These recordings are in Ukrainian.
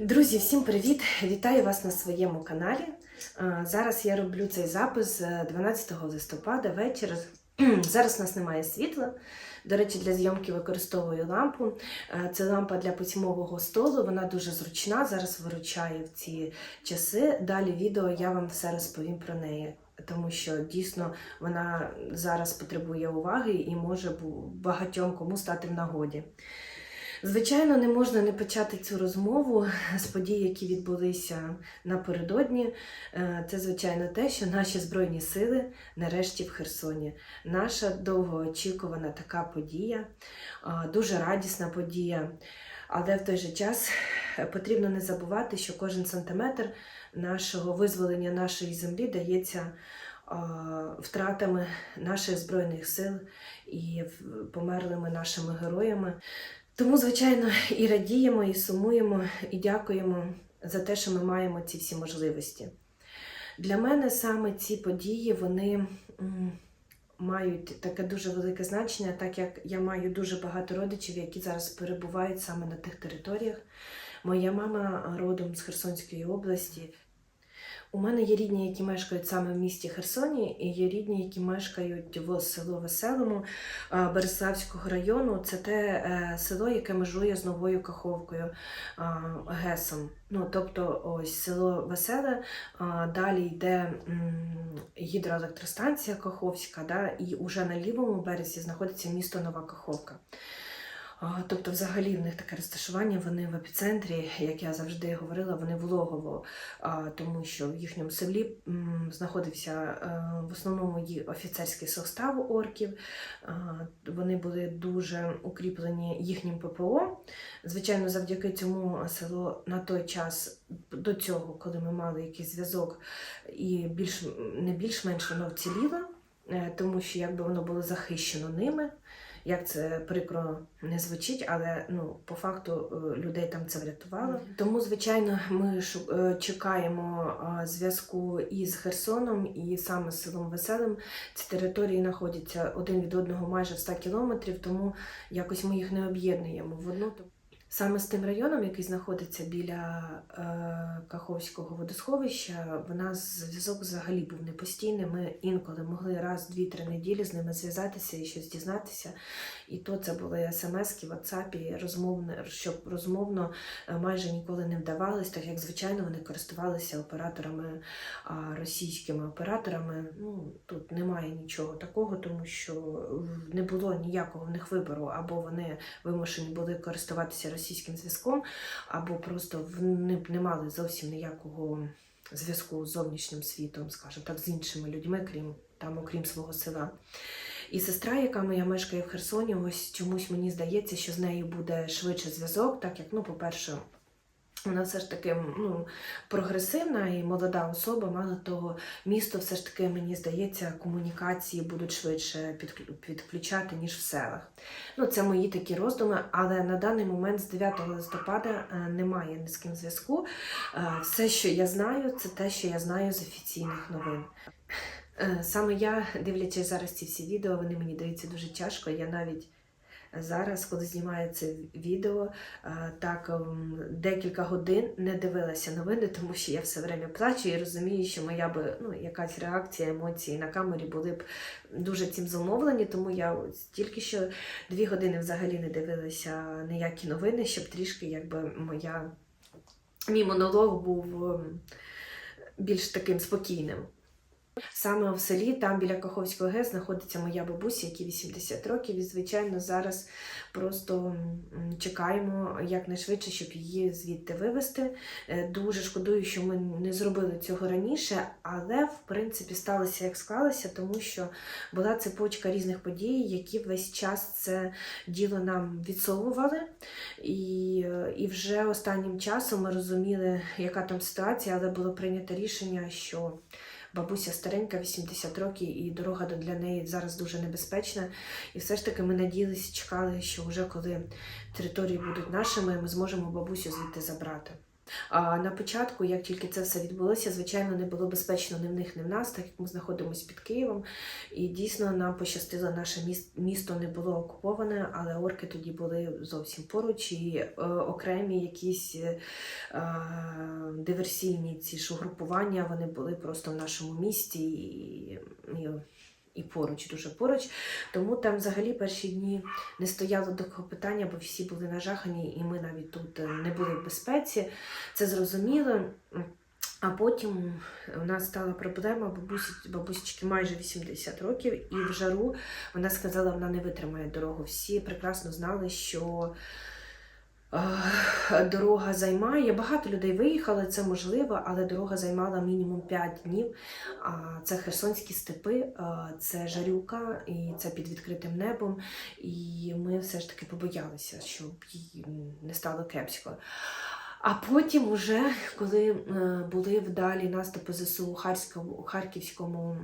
Друзі, всім привіт! Вітаю вас на своєму каналі. Е, Зараз я роблю цей запис е, 12 листопада вечір. Зараз у нас немає світла. До речі, для зйомки використовую лампу. Е, Це лампа для письмового столу, вона дуже зручна, зараз виручає в ці часи. Далі відео я вам все розповім про неї, тому що дійсно вона зараз потребує уваги і може багатьом кому стати в нагоді. Звичайно, не можна не почати цю розмову з подій, які відбулися напередодні. Е, Це, звичайно, те, що наші збройні сили нарешті в Херсоні. Наша довгоочікувана така подія, дуже радісна подія. Але в той же час е, потрібно не забувати, що кожен сантиметр нашого визволення нашої землі дається втратами наших збройних сил і померлими нашими героями. Тому, звичайно, і радіємо, і сумуємо, і дякуємо за те, що ми маємо ці всі можливості. Для мене саме ці події вони мають таке дуже велике значення, так як я маю дуже багато родичів, які зараз перебувають саме на тих територіях. Моя мама родом з Херсонської області. У мене є рідні, які мешкають саме в місті Херсоні, і є рідні, які мешкають в село Веселому Береславського району. Це те е, село, яке межує з Новою Каховкою Гесом. Ну, тобто, ось село Веселе, далі йде гідроелектростанція Каховська, да, і уже на лівому березі знаходиться місто Нова Каховка. Тобто, взагалі, в них таке розташування, вони в епіцентрі, як я завжди говорила, вони в Логово, тому що в їхньому селі знаходився е, в основному офіцерський состав орків. Вони були дуже укріплені їхнім ППО. Звичайно, завдяки цьому село на той час до цього, коли ми мали якийсь зв'язок, і більш не більш-менш воно вціліло, е, тому що якби воно було захищено ними. Як це прикро не звучить, але ну по факту е, людей там це врятувало. Тому, звичайно, ми е, чекаємо е, зв'язку із Херсоном і саме з селом Веселим. Ці території знаходяться один від одного майже в 100 кілометрів, тому якось ми їх не об'єднуємо в одну. Саме з тим районом, який знаходиться біля е, Каховського водосховища, в нас зв'язок взагалі був не постійний. Ми інколи могли раз, дві-три неділі з ними зв'язатися і щось дізнатися. І то це були смски, ватсапі, розмовне, щоб розмовно е, майже ніколи не вдавалось, так як звичайно вони користувалися операторами, російськими операторами. Ну тут немає нічого такого, тому що не було ніякого в них вибору, або вони вимушені були користуватися російським зв'язком, або просто в- не, не мали зовсім ніякого зв'язку з зовнішнім світом, скажімо так, з іншими людьми, крім там, окрім свого села. І сестра, яка моя мешкає в Херсоні, ось чомусь мені здається, що з нею буде швидше зв'язок, так як, ну, по-перше, вона все ж таки ну, прогресивна і молода особа, мало того, місто все ж таки, мені здається, комунікації будуть швидше підключати, ніж в селах. Ну, це мої такі роздуми, але на даний момент з 9 листопада е, немає ні з ким зв'язку. Е, Все, що я знаю, це те, що я знаю з офіційних новин. Е, Саме я, дивлячись зараз ці всі відео, вони мені даються дуже тяжко. Я навіть зараз, коли знімаю це відео, е, так ем, декілька годин не дивилася новини, тому що я все время плачу і розумію, що моя би ну, якась реакція, емоції на камері були б дуже цим замовлені, тому я тільки що дві години взагалі не дивилася ніякі новини, щоб трішки якби моя мій монолог був ем, більш таким спокійним. Саме в селі, там біля Каховського ГЕС, знаходиться моя бабуся, якій 80 років, і, звичайно, зараз просто чекаємо якнайшвидше, щоб її звідти вивезти. Е, Дуже шкодую, що ми не зробили цього раніше, але в принципі сталося як склалося, тому що була цепочка різних подій, які весь час це діло нам відсовували. І, і вже останнім часом ми розуміли, яка там ситуація, але було прийнято рішення, що бабуся старенька, 80 років, і дорога до- для неї зараз дуже небезпечна. І все ж таки ми надіялися, чекали, що вже коли території будуть нашими, ми зможемо бабусю звідти забрати. А на початку, як тільки це все відбулося, звичайно, не було безпечно ні в них, ні в нас, так як ми знаходимося під Києвом. І дійсно нам пощастило, наше міс- місто не було окуповане, але орки тоді були зовсім поруч, і е, окремі якісь е, диверсійні ці ж угрупування, вони були просто в нашому місті і, і, і поруч, дуже поруч. Тому там взагалі перші дні не стояло такого питання, бо всі були нажахані, і ми навіть тут е, не були в безпеці. Це зрозуміло. А потім у нас стала проблема бабусі, бабусечки майже 80 років, і в жару вона сказала, вона не витримає дорогу. Всі прекрасно знали, що дорога займає. Багато людей виїхали, це можливо, але дорога займала мінімум 5 днів. А це Херсонські степи, це жарюка, і це під відкритим небом. І ми все ж таки побоялися, щоб їй не стало кепсько. А потім, уже, коли е, були вдалі наступи ЗСУ у Харківському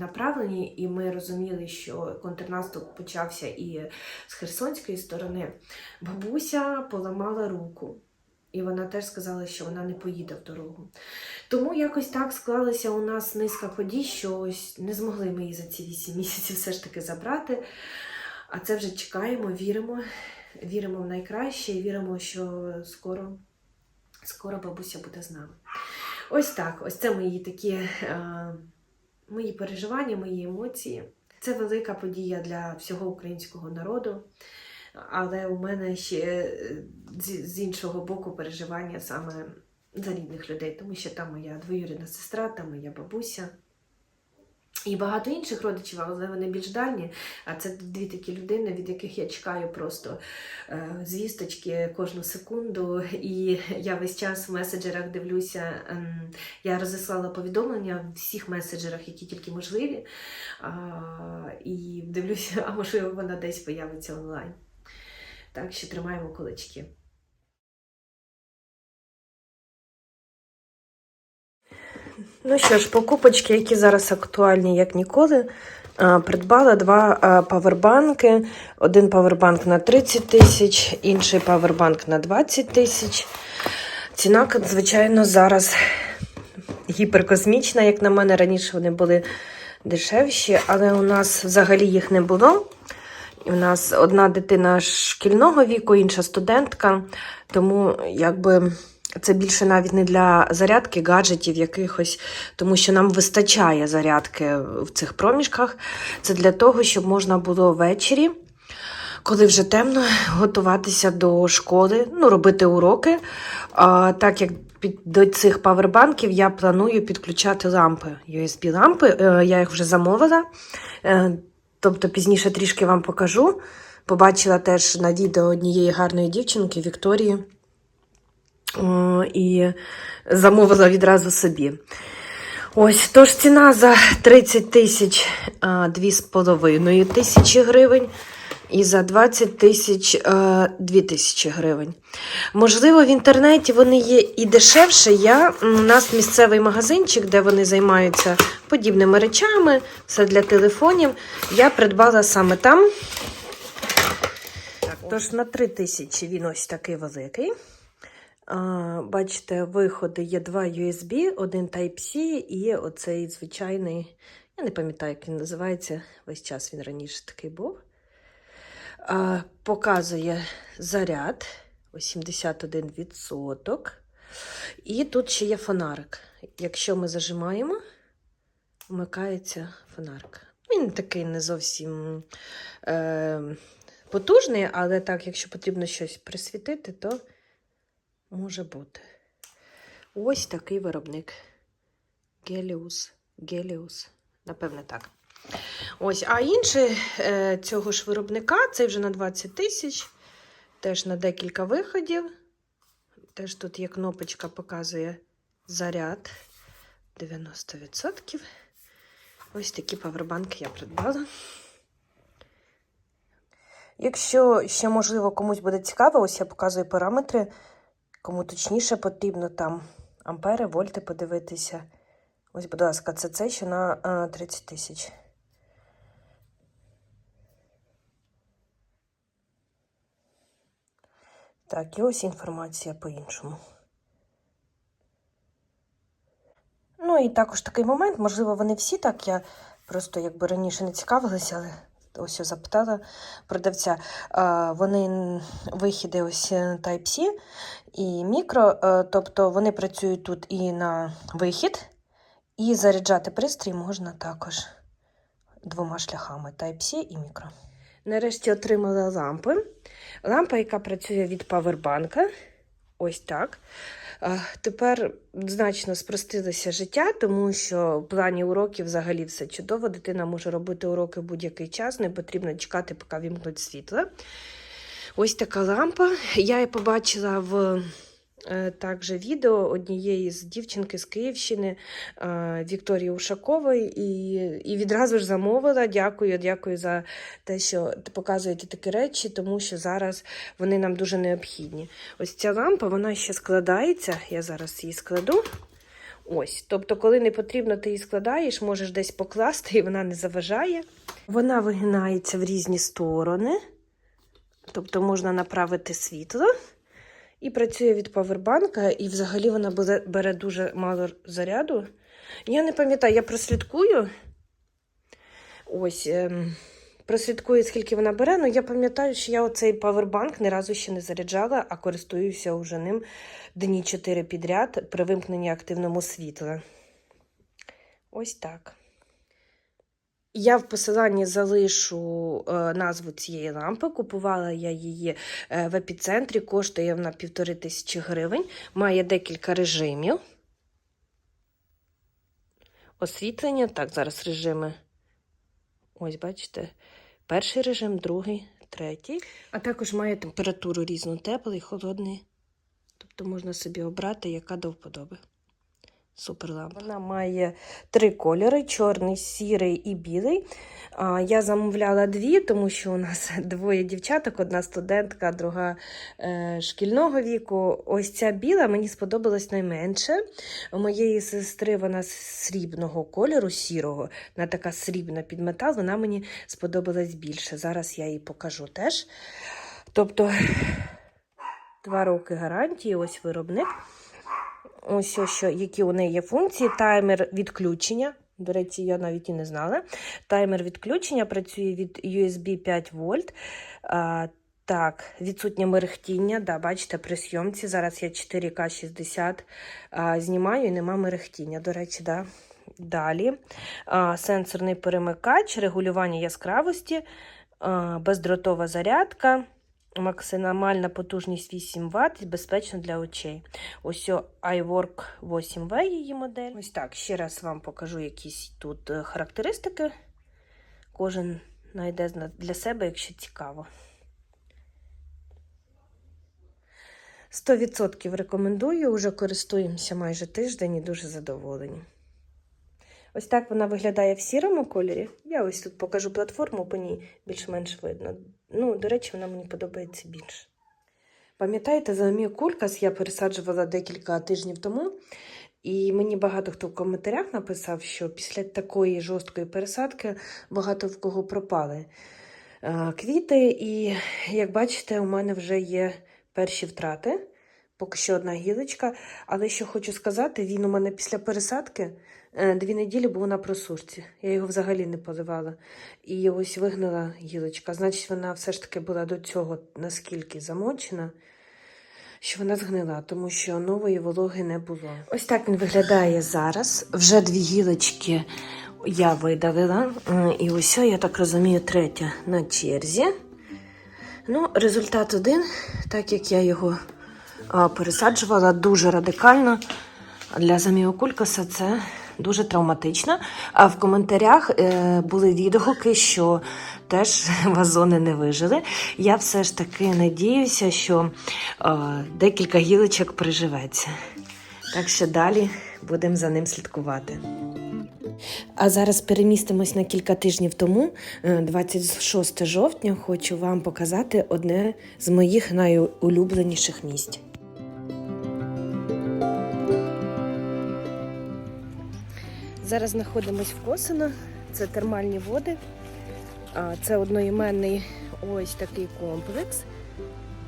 направленні, і ми розуміли, що контрнаступ почався і з Херсонської сторони, бабуся поламала руку. І вона теж сказала, що вона не поїде в дорогу. Тому якось так склалася у нас низка подій, що ось не змогли ми її за ці 8 місяців все ж таки забрати. А це вже чекаємо, віримо, віримо в найкраще і віримо, що скоро, скоро бабуся буде з нами. Ось так, ось це мої такі е, мої переживання, мої емоції. Це велика подія для всього українського народу. Але у мене ще е, з, з іншого боку переживання саме за рідних людей, тому що там моя двоюрідна сестра, там моя бабуся. І багато інших родичів, але вони більш дальні. А це дві такі людини, від яких я чекаю просто е, звісточки кожну секунду. І я весь час в меседжерах дивлюся. ем, я розіслала повідомлення в всіх меседжерах, які тільки можливі. І дивлюся, а можливо, вона десь появиться онлайн. Так що тримаємо кулачки. Ну що ж, покупочки, які зараз актуальні як ніколи. Придбала два павербанки. Один павербанк на 30 тисяч, інший павербанк на 20 тисяч. Ціна, звичайно, зараз гіперкосмічна, як на мене, раніше вони були дешевші, але у нас взагалі їх не було. І У нас одна дитина шкільного віку, інша студентка, тому якби це більше навіть не для зарядки гаджетів якихось, тому що нам вистачає зарядки в цих проміжках. Це для того, щоб можна було ввечері, коли вже темно, готуватися до школи, ну, робити уроки. А, так як під, до цих павербанків я планую підключати лампи, USB-лампи, е, я їх вже замовила. Е, Тобто пізніше трішки вам покажу. Побачила теж на відео однієї гарної дівчинки Вікторії і замовила відразу собі. Ось, тож ціна за 30 тисяч 2,5 тисячі гривень. І за 20 тисяч 2 тисячі гривень. Можливо, в інтернеті вони є і дешевше. Я, у нас місцевий магазинчик, де вони займаються подібними речами, все для телефонів. Я придбала саме там. Так, тож на 3 тисячі він ось такий великий. Бачите, виходи є два USB, один Type-C і оцей звичайний, я не пам'ятаю, як він називається. Весь час він раніше такий був. Показує заряд 81%. І тут ще є фонарик. Якщо ми зажимаємо, вмикається фонарик. Він такий не зовсім е, потужний, але так, якщо потрібно щось присвітити, то може бути. Ось такий виробник. Геліус. Геліус. Напевне, так. Ось, а інший е, цього ж виробника, цей вже на 20 тисяч, теж на декілька виходів. Теж тут є кнопочка, показує заряд 90%. Ось такі павербанки я придбала. Якщо ще, можливо, комусь буде цікаво, ось я показую параметри, Кому точніше потрібно там ампери, вольти подивитися. Ось, будь ласка, це це ще на е, 30 тисяч. Так, і ось інформація по-іншому. Ну, і також такий момент, можливо, вони всі так. Я просто якби раніше не цікавилася, але ось я запитала продавця. А, Вони вихіди ось е, Type-C і мікро, е, тобто вони працюють тут і на вихід, і заряджати пристрій можна також двома шляхами Type-C і мікро. Нарешті отримала лампи. Лампа, яка працює від павербанка. Ось так. Тепер значно спростилося життя, тому що в плані уроків взагалі все чудово. Дитина може робити уроки в будь-який час, не потрібно чекати, поки вімкнуть світло. Ось така лампа. Я її побачила в також відео однієї з дівчинки з Київщини е, Вікторії Ушакової, і, і відразу ж замовила. Дякую, дякую за те, що показуєте такі речі, тому що зараз вони нам дуже необхідні. Ось ця лампа, вона ще складається. Я зараз її складу. Ось, тобто, коли не потрібно, ти її складаєш, можеш десь покласти, і вона не заважає. Вона вигинається в різні сторони, тобто можна направити світло. І працює від павербанка, і взагалі вона бере- дуже мало заряду. Я не пам'ятаю, я прослідкую. Ось, ем, прослідкую, скільки вона бере. Ну, я пам'ятаю, що я оцей павербанк ні разу ще не заряджала, а користуюся уже ним дні 4 підряд при вимкненні активному світла. Ось так. Я в посиланні залишу е, назву цієї лампи. Купувала я її е, в епіцентрі, коштує вона півтори тисячі гривень, має декілька режимів. Освітлення, так, зараз режими. Ось, бачите, перший режим, другий, третій. А також має температуру різну, теплий, холодний. Тобто можна собі обрати, яка до вподоби. Супер лампа. Вона має три кольори: чорний, сірий і білий. Я замовляла дві, тому що у нас двоє дівчаток: одна студентка, друга е, шкільного віку. Ось ця біла мені сподобалась найменше. У моєї сестри вона срібного кольору, сірого, вона така срібна під метал, вона мені сподобалась більше. Зараз я її покажу теж. Тобто, два роки гарантії, ось виробник. Ось що, які у неї є функції. Таймер відключення. До речі, я навіть і не знала. Таймер відключення працює від USB 5 вольт. Так, відсутнє мерехтіння. Да, бачите, при зйомці. Зараз я 4К 60 а, знімаю і нема мерехтіння. До речі, да. Далі. А, сенсорний перемикач, регулювання яскравості, а, бездротова зарядка. Максимальна потужність 8 Вт, і безпечно для очей. Ось iWork 8V її модель. Ось так, ще раз вам покажу якісь тут е, характеристики. Кожен знайде для себе, якщо цікаво. 100% рекомендую, вже користуємося майже тиждень і дуже задоволені. Ось так вона виглядає в сірому кольорі. Я ось тут покажу платформу, по ній більш-менш видно. Ну, до речі, вона мені подобається більше. Пам'ятаєте, за мій кулькас я пересаджувала декілька тижнів тому, і мені багато хто в коментарях написав, що після такої жорсткої пересадки багато в кого пропали е, квіти. І, як бачите, у мене вже є перші втрати. Поки що одна гілочка. Але що хочу сказати, він у мене після пересадки дві неділі був на просушці. Я його взагалі не поливала. І ось вигнала гілочка. Значить, вона все ж таки була до цього наскільки замочена, що вона згнила, тому що нової вологи не було. Ось так він виглядає зараз. Вже дві гілочки я видалила. М, І ось, я так розумію, третя на черзі. Ну, результат один, так як я його пересаджувала дуже радикально. Для заміокулькаса це дуже травматично. А в коментарях е, були відгуки, що теж вазони не вижили. Я все ж таки надіюся, що е, декілька гілочок приживеться. Так що далі будемо за ним слідкувати. А зараз перемістимось на кілька тижнів тому, е, 26 жовтня, хочу вам показати одне з моїх найулюбленіших місць. Зараз знаходимось в Косино, це термальні води. Це одноіменний ось такий комплекс.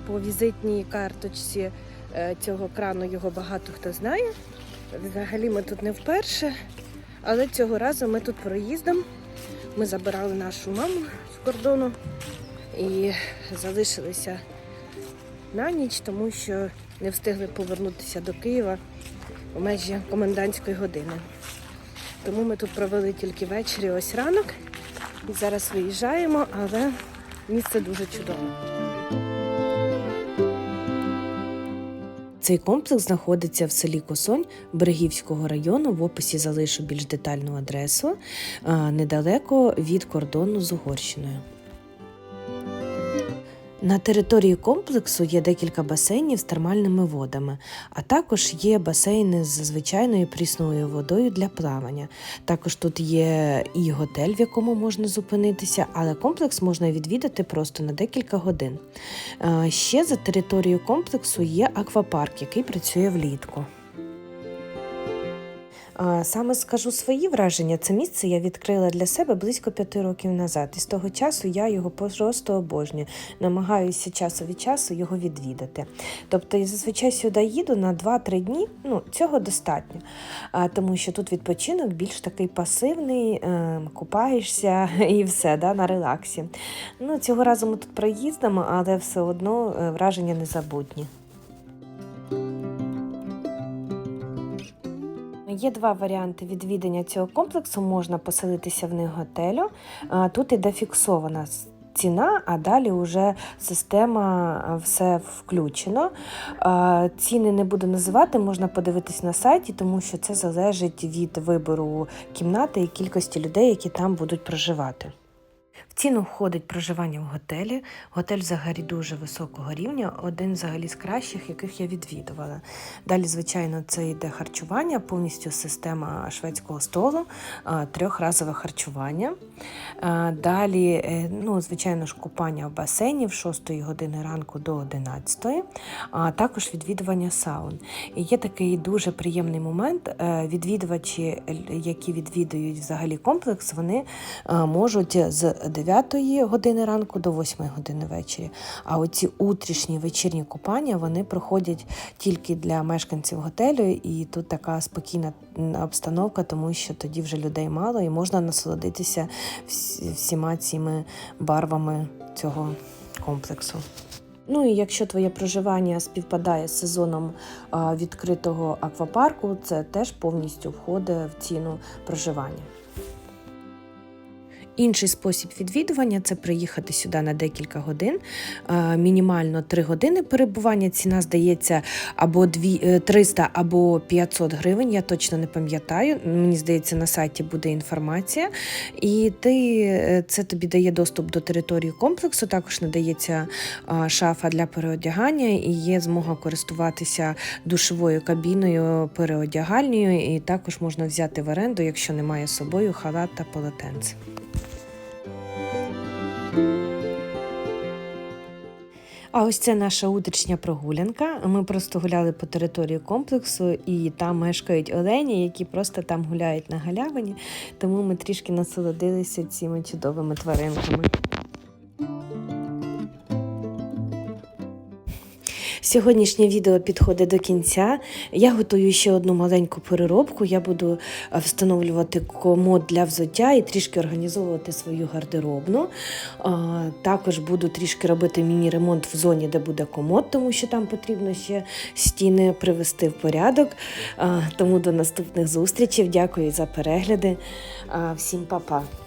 По візитній карточці е, цього крану його багато хто знає. Взагалі ми тут не вперше, але цього разу ми тут проїздом. Ми забирали нашу маму з кордону і залишилися на ніч, тому що не встигли повернутися до Києва у межі комендантської години. Тому ми тут провели тільки ввечері, ось ранок. І зараз виїжджаємо, але місце дуже чудове. Цей комплекс знаходиться в селі Косонь Берегівського району. В описі залишу більш детальну адресу недалеко від кордону з Угорщиною. На території комплексу є декілька басейнів з термальними водами, а також є басейни з звичайною прісною водою для плавання. Також тут є і готель, в якому можна зупинитися, але комплекс можна відвідати просто на декілька годин. Е, Ще за територією комплексу є аквапарк, який працює влітку. Саме скажу свої враження. Це місце я відкрила для себе близько п'яти років назад. І з того часу я його просто обожнюю. Намагаюся часу від часу його відвідати. Тобто я зазвичай сюди їду на 2-3 дні. Ну, цього достатньо. Тому що тут відпочинок більш такий пасивний, е, купаєшся і все да, на релаксі. Ну, цього разу ми тут проїздимо, але все одно е, враження незабутні. Є два варіанти відвідання цього комплексу. Можна поселитися в них готелю. Тут іде фіксована ціна, а далі вже система все включено. Ціни не буду називати, можна подивитись на сайті, тому що це залежить від вибору кімнати і кількості людей, які там будуть проживати. Ціну входить проживання в готелі. Готель взагалі дуже високого рівня, один взагалі з кращих, яких я відвідувала. Далі, звичайно, це йде харчування, повністю система шведського столу, трьохразове харчування. Далі, е, ну, звичайно ж, купання в басейні в 6 години ранку до 11, а також відвідування саун. І є такий дуже приємний момент. е, Відвідувачі, е, які відвідують взагалі комплекс, вони можуть з 9 години ранку до 8 години вечора. А оці утрішні вечірні купання вони проходять тільки для мешканців готелю, і тут така спокійна обстановка, тому що тоді вже людей мало і можна насолодитися всіма цими барвами цього комплексу. Ну і якщо твоє проживання співпадає з сезоном відкритого аквапарку, це теж повністю входить в ціну проживання. Інший спосіб відвідування це приїхати сюди на декілька годин. Е, Мінімально 3 години перебування. Ціна здається або е, 300, або 500 гривень. Я точно не пам'ятаю. Мені здається, на сайті буде інформація. І ти, е, це тобі дає доступ до території комплексу. Також надається шафа для переодягання і є змога користуватися душовою кабіною переодягальнею. І також можна взяти в оренду, якщо немає з собою халат та полотенце. А ось це наша утрішня прогулянка. Ми просто гуляли по території комплексу, і там мешкають олені, які просто там гуляють на галявині. Тому ми трішки насолодилися цими чудовими тваринками. Сьогоднішнє відео підходить до кінця. Я готую ще одну маленьку переробку. Я буду е, встановлювати комод для взуття і трішки організовувати свою гардеробну. Також буду трішки робити міні-ремонт в зоні, де буде комод, тому що там потрібно ще стіни привести в порядок. Тому до наступних зустрічей. Дякую за перегляди. Всім па-па!